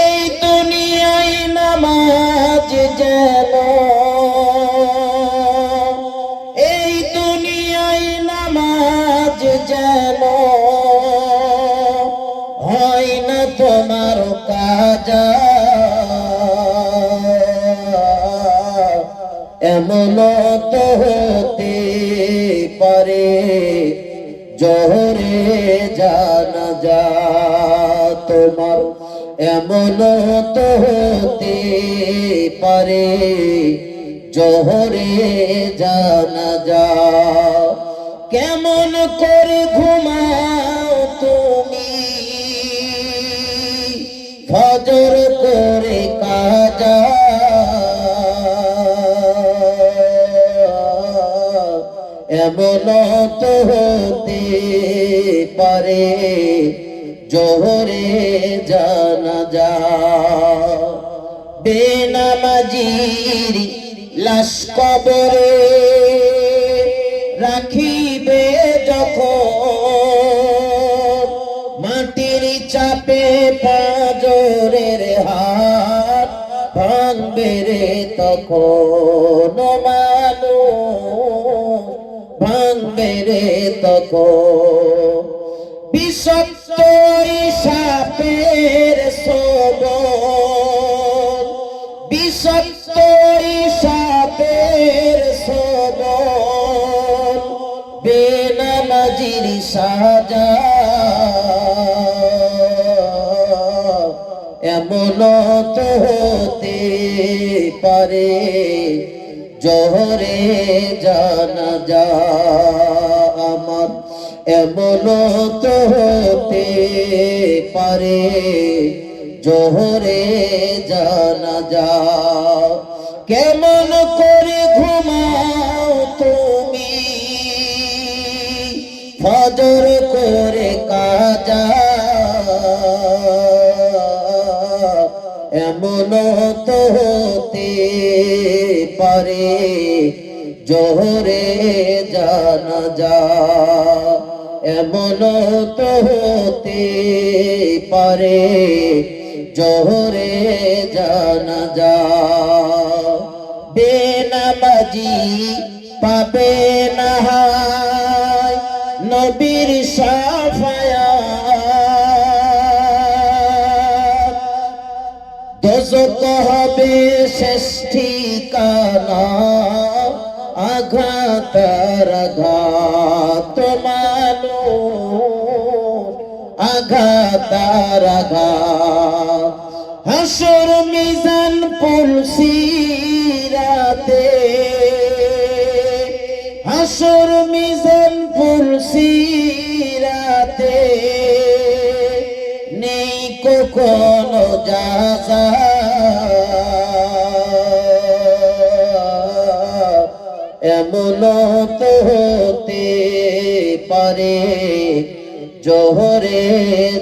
এই দুনিয়ায় নামাজ যেন, এই দুনিয়ায় নামাজ যেন হয় না তোমার কাজা। এমন তো হতে পারে, জহরে জানা যা তোমার এমন তো হতে পারে। জহরে জানা যা, কেমন করে ঘুমাও তুমি? ফজর করে কাজা। এমন তো হতে পারে। জোহরে জানা যা। বেনামাজির লাশ কবরে রাখিবে যখন। মাটির চাপে পাজরের হাত ভাঙবে রে তখন। মানু ভাঙবে রে তখন। বিষাক্ত বেনামাজির সাজা। এমন তো হতে পারে, জহরে জানা যা আমার। এমন তো হতে পারে, জহরে জানা যা কেমন করে হতে পারে, জোহরে জানা যা এমন তো হতে পারে, জোহরে জানা যা। বেনামাজি পাবে না নবীর সাফায়া দোজক হবে শেষ ঠিকানা আঘাতার আঘাত মানো আঘাতার আঘাত। হাসর মিজান পুলসিরাতে হাসর মিজান কখনো যাজা এমন তো হতে পারে, জোহরে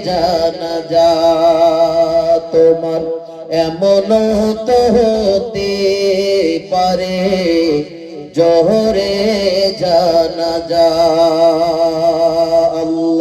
জানা যা তোমার। এমন তো হতে পারে, জোহরে জানা যা